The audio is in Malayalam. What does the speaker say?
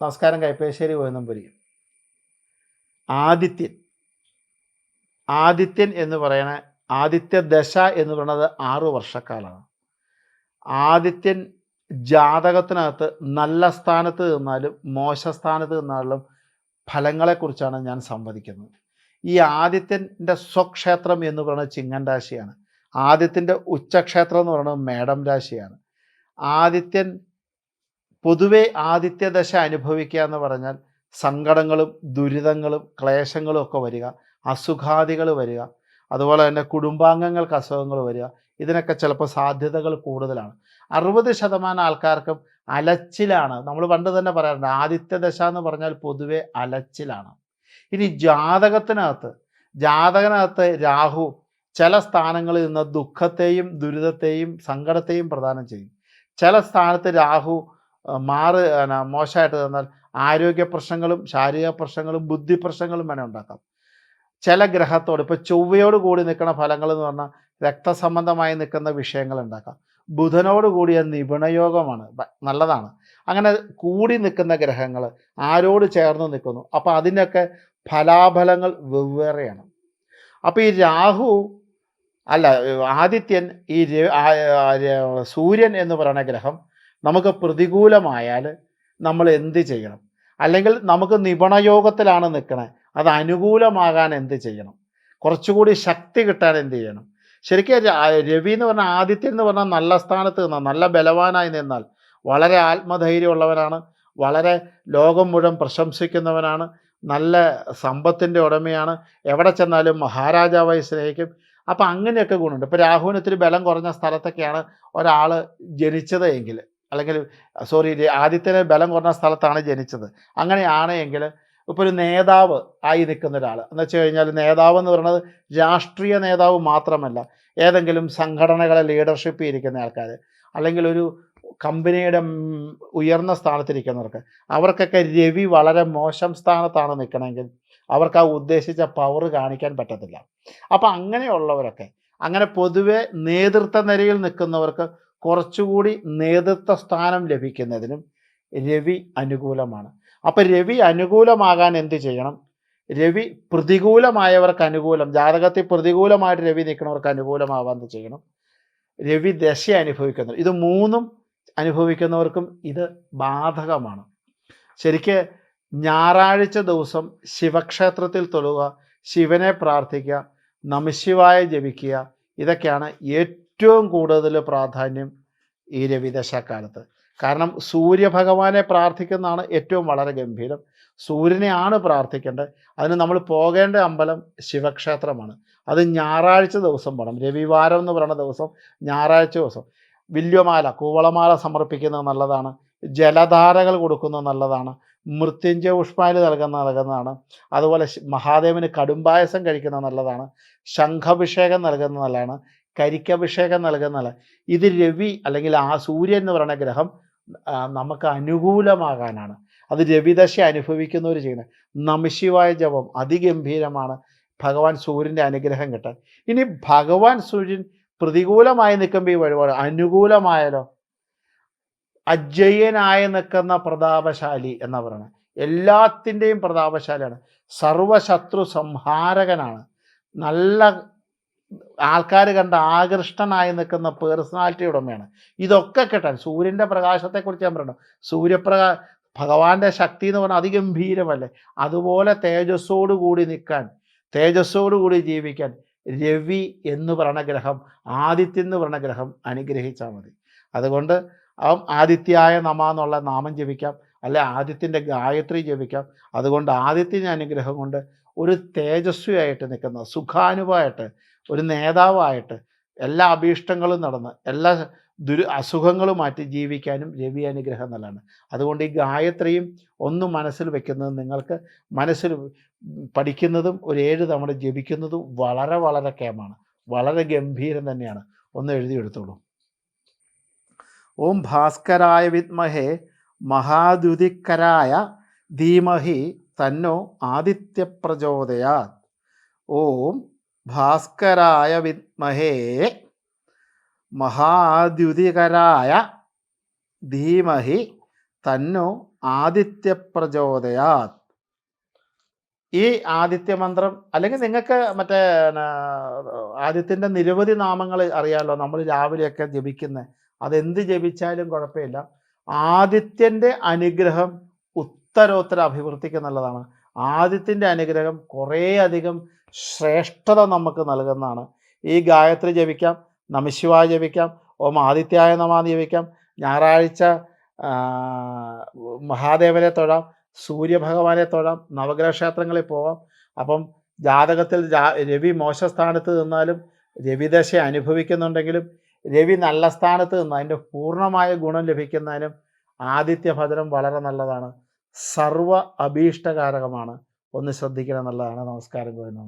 നമസ്കാരം കൈപ്പേശ്ശേരി കോയനമ്പുരി ആദിത്യൻ. ആദിത്യൻ എന്ന് പറയണ ആദിത്യ ദശ എന്ന് പറയുന്നത് ആറ് വർഷക്കാലമാണ്. ആദിത്യൻ ജാതകത്തിനകത്ത് നല്ല സ്ഥാനത്ത് നിന്നാലും മോശ സ്ഥാനത്ത് നിന്നാലും ഫലങ്ങളെക്കുറിച്ചാണ് ഞാൻ സംവദിക്കുന്നത്. ഈ ആദിത്യന്റെ സ്വക്ഷേത്രം എന്ന് പറയുന്നത് ചിങ്ങൻ രാശിയാണ്. ആദിത്യന്റെ ഉച്ചക്ഷേത്രം എന്ന് പറയുന്നത് മേടം രാശിയാണ്. ആദിത്യൻ പൊതുവെ ആദിത്യദശ അനുഭവിക്കുക എന്ന് പറഞ്ഞാൽ സങ്കടങ്ങളും ദുരിതങ്ങളും ക്ലേശങ്ങളും ഒക്കെ വരിക അസുഖാദികൾ വരിക അതുപോലെ തന്നെ കുടുംബാംഗങ്ങൾക്ക് അസുഖങ്ങൾ വരിക ഇതിനൊക്കെ ചിലപ്പോൾ സാധ്യതകൾ കൂടുതലാണ്. അറുപത് ശതമാനം ആൾക്കാർക്കും അലച്ചിലാണ്. നമ്മൾ പണ്ട് തന്നെ പറയാറുണ്ട് ആദിത്യദശ എന്ന് പറഞ്ഞാൽ പൊതുവെ അലച്ചിലാണ്. ഇനി ജാതകത്തിനകത്ത് ജാതകനകത്ത് രാഹു ചില സ്ഥാനങ്ങളിൽ നിന്ന് ദുഃഖത്തെയും ദുരിതത്തെയും സങ്കടത്തെയും പ്രദാനം ചെയ്യും. ചില സ്ഥാനത്ത് രാഹു മാറ് മോശമായിട്ട് തന്നാൽ ആരോഗ്യ പ്രശ്നങ്ങളും ശാരീരിക പ്രശ്നങ്ങളും ബുദ്ധി പ്രശ്നങ്ങളും വേണേൽ ഉണ്ടാക്കാം. ചില ഗ്രഹത്തോട് ഇപ്പോൾ ചൊവ്വയോട് കൂടി നിൽക്കുന്ന ഫലങ്ങൾ എന്ന് പറഞ്ഞാൽ രക്തസംബന്ധമായി നിൽക്കുന്ന വിഷയങ്ങൾ ഉണ്ടാക്കാം. ബുധനോട് കൂടിയ നിപുണയോഗമാണ് നല്ലതാണ്. അങ്ങനെ കൂടി നിൽക്കുന്ന ഗ്രഹങ്ങൾ ആരോട് ചേർന്ന് നിൽക്കുന്നു? അപ്പോൾ അതിനൊക്കെ ഫലാഫലങ്ങൾ വെവ്വേറെയാണ്. അപ്പോൾ ഈ രാഹു അല്ല ആദിത്യൻ ഈ സൂര്യൻ എന്ന് പറയുന്ന ഗ്രഹം നമുക്ക് പ്രതികൂലമായാൽ നമ്മൾ എന്ത് ചെയ്യണം? അല്ലെങ്കിൽ നമുക്ക് നിപുണയോഗത്തിലാണ് നിൽക്കണേ അത് അനുകൂലമാകാൻ എന്ത് ചെയ്യണം? കുറച്ചുകൂടി ശക്തി കിട്ടാൻ എന്ത് ചെയ്യണം? ശരിക്കും രവി എന്ന് പറഞ്ഞാൽ ആദിത്യൻ എന്ന് പറഞ്ഞാൽ നല്ല സ്ഥാനത്ത് നിന്നാൽ നല്ല ബലവാനായി നിന്നാൽ വളരെ ആത്മധൈര്യമുള്ളവനാണ് വളരെ ലോകം മുഴുവൻ പ്രശംസിക്കുന്നവനാണ് നല്ല സമ്പത്തിന്റെ ഉടമയാണ്. എവിടെ ചെന്നാലും മഹാരാജാവായി സ്നേഹിക്കും. അപ്പം അങ്ങനെയൊക്കെ ഗുണമുണ്ട്. ഇപ്പോൾ രാഹുവിന് ഇത്തിരി ബലം കുറഞ്ഞ സ്ഥലത്തൊക്കെയാണ് ഒരാൾ ജനിച്ചത് എങ്കിൽ. അല്ലെങ്കിൽ സോറി ആദിത്യന് ബലം കുറഞ്ഞ സ്ഥലത്താണ് ജനിച്ചത്. അങ്ങനെയാണ് എങ്കിൽ ഇപ്പോൾ ഒരു നേതാവ് ആയി നിൽക്കുന്ന ഒരാൾ എന്ന് വെച്ച് കഴിഞ്ഞാൽ നേതാവ് എന്ന് പറയുന്നത് രാഷ്ട്രീയ നേതാവ് മാത്രമല്ല ഏതെങ്കിലും സംഘടനകളെ ലീഡർഷിപ്പ് ഇരിക്കുന്ന ആൾക്കാർ അല്ലെങ്കിൽ ഒരു കമ്പനിയുടെ ഉയർന്ന സ്ഥാനത്തിരിക്കുന്നവർക്ക്. അവർക്കൊക്കെ രവി വളരെ മോശം സ്ഥാനത്താണ് നിൽക്കണമെങ്കിൽ അവർക്ക് ആ ഉദ്ദേശിച്ച പവർ കാണിക്കാൻ പറ്റത്തില്ല. അപ്പം അങ്ങനെയുള്ളവരൊക്കെ അങ്ങനെ പൊതുവെ നേതൃത്വ നിരയിൽ നിൽക്കുന്നവർക്ക് കുറച്ചുകൂടി നേതൃത്വ സ്ഥാനം ലഭിക്കുന്നതിനും രവി അനുകൂലമാണ്. അപ്പം രവി അനുകൂലമാകാൻ എന്ത് ചെയ്യണം? രവി പ്രതികൂലമായവർക്ക് അനുകൂലം ജാതകത്തിൽ പ്രതികൂലമായിട്ട് രവി നിൽക്കുന്നവർക്ക് അനുകൂലമാവാൻ എന്ത് ചെയ്യണം? രവി ദശ അനുഭവിക്കുന്നത് ഇത് മൂന്നും അനുഭവിക്കുന്നവർക്കും ഇത് ബാധകമാണ്. ശരിക്ക് ഞായറാഴ്ച ദിവസം ശിവക്ഷേത്രത്തിൽ തൊഴുക ശിവനെ പ്രാർത്ഥിക്കുക നമശിവായ ജപിക്കുക ഇതൊക്കെയാണ് ഏറ്റവും കൂടുതൽ പ്രാധാന്യം ഈ രവിദശാക്കാലത്ത്. കാരണം സൂര്യഭഗവാനെ പ്രാർത്ഥിക്കുന്നതാണ് ഏറ്റവും വളരെ ഗംഭീരം. സൂര്യനെയാണ് പ്രാർത്ഥിക്കേണ്ടത്. അതിന് നമ്മൾ പോകേണ്ട അമ്പലം ശിവക്ഷേത്രമാണ്. അത് ഞായറാഴ്ച ദിവസം പോകണം രവിവാരം എന്ന് പറയുന്ന ദിവസം ഞായറാഴ്ച ദിവസം. വില്യമാല കൂവളമാല സമർപ്പിക്കുന്നത് നല്ലതാണ്. ജലധാരകൾ കൊടുക്കുന്നത് നല്ലതാണ്. മൃത്യുഞ്ജയ പുഷ്പാൽ നൽകുന്ന നൽകുന്നതാണ്. അതുപോലെ മഹാദേവന് കടുംപായസം കഴിക്കുന്നത് നല്ലതാണ്. ശംഖഭിഷേകം നൽകുന്നത് നല്ലതാണ്. കരിക്കഭിഷേകം നൽകുന്നതല്ല ഇത് രവി അല്ലെങ്കിൽ ആ സൂര്യൻ എന്ന് പറയുന്ന ഗ്രഹം നമുക്ക് അനുകൂലമാകാനാണ്. അത് രവിദശ അനുഭവിക്കുന്നവർ ചെയ്യുന്നത്. നമശിവായ ജപം അതിഗംഭീരമാണ്. ഭഗവാൻ സൂര്യന്റെ അനുഗ്രഹം കിട്ടാൻ. ഇനി ഭഗവാൻ സൂര്യൻ പ്രതികൂലമായി നിൽക്കുമ്പോൾ ഈ വഴിപാട് അനുകൂലമായാലോ? അജയ്യനായി നിൽക്കുന്ന പ്രതാപശാലി എന്ന് പറയുന്നത്. എല്ലാത്തിന്റെയും പ്രതാപശാലിയാണ്. സർവശത്രു സംഹാരകനാണ്. നല്ല ആൾക്കാർ കണ്ട ആകൃഷ്ടനായി നിൽക്കുന്ന പേഴ്സണാലിറ്റി ഉടമയാണ് ഇതൊക്കെ കിട്ടാൻ സൂര്യന്റെ പ്രകാശത്തെക്കുറിച്ച് ഞാൻ പറയണം. സൂര്യപ്രകാ ഭഗവാന്റെ ശക്തി എന്ന് പറഞ്ഞാൽ അതിഗംഭീരമല്ലേ? അതുപോലെ തേജസ്സോടു കൂടി നിൽക്കാൻ തേജസ്സോടു കൂടി ജീവിക്കാൻ രവി എന്ന് പറയുന്ന ഗ്രഹം ആദിത്യം എന്ന് പറയുന്ന ഗ്രഹം അനുഗ്രഹിച്ചാൽ മതി. അതുകൊണ്ട് ആദിത്യായ നമ എന്നുള്ള നാമം ജപിക്കാം. അല്ലെ ആദിത്യന്റെ ഗായത്രി ജപിക്കാം. അതുകൊണ്ട് ആദിത്യന്റെ അനുഗ്രഹം കൊണ്ട് ഒരു തേജസ്വിയായിട്ട് നിൽക്കുന്ന സുഖാനുഭവമായിട്ട് ഒരു നേതാവായിട്ട് എല്ലാ അഭീഷ്ടങ്ങളും നടന്ന് എല്ലാ ദുരു അസുഖങ്ങളും മാറ്റി ജീവിക്കാനും രവി അനുഗ്രഹം നല്ലതാണ് അതുകൊണ്ട് ഈ ഗായത്രിയും ഒന്ന് മനസ്സിൽ വെക്കുന്നത് നിങ്ങൾക്ക് മനസ്സിൽ പഠിക്കുന്നതും ഒരു ഏഴ് തവണ ജപിക്കുന്നതും വളരെ വളരെ കേമാണ് വളരെ ഗംഭീരം തന്നെയാണ്. ഒന്ന് എഴുതിയെടുത്തോളൂ ഓം ഭാസ്കരായ വിദ്മഹേ മഹാദ്യുതിക്കരായ ധീമഹി തന്നോ ആദിത്യ പ്രചോദയാത് ഓം ഭാസ്കരായ വിദ്മഹേ മഹാദ്യുതികരായ ധീമഹി തന്നു ആദിത്യ പ്രചോദയാ ഈ ആദിത്യ മന്ത്രം അല്ലെങ്കിൽ നിങ്ങൾക്ക് മറ്റേ ആദിത്യന്റെ നിരവധി നാമങ്ങൾ അറിയാമല്ലോ നമ്മൾ രാവിലെയൊക്കെ ജപിക്കുന്നത് അതെന്ത് ജപിച്ചാലും കുഴപ്പമില്ല. ആദിത്യന്റെ അനുഗ്രഹം ഉത്തരോത്തര അഭിവൃദ്ധിക്ക് നല്ലതാണ്. ആദിത്യന്റെ അനുഗ്രഹം കുറേ അധികം ശ്രേഷ്ഠത നമുക്ക് നൽകുന്നതാണ്. ഈ ഗായത്രി ജപിക്കാം നമശിവായ ജപിക്കാം ഓം ആദിത്യായ നമാന്ന് ജപിക്കാം ഞായറാഴ്ച മഹാദേവനെ തൊഴാം സൂര്യഭഗവാനെ തൊഴാം നവഗ്രഹ ക്ഷേത്രങ്ങളിൽ പോവാം. അപ്പം ജാതകത്തിൽ രവി മോശ സ്ഥാനത്ത് നിന്നാലും രവിദശ അനുഭവിക്കുന്നുണ്ടെങ്കിലും രവി നല്ല സ്ഥാനത്ത് നിന്ന് അതിന്റെ പൂർണമായ ഗുണം ലഭിക്കുന്നതിനും ആദിത്യഭദ്രം വളരെ നല്ലതാണ്. സർവ അഭീഷ്ടകാരകമാണ്. ഒന്ന് ശ്രദ്ധിക്കണം എന്നുള്ളതാണ് നമസ്കാരം ഗോവിന്ദ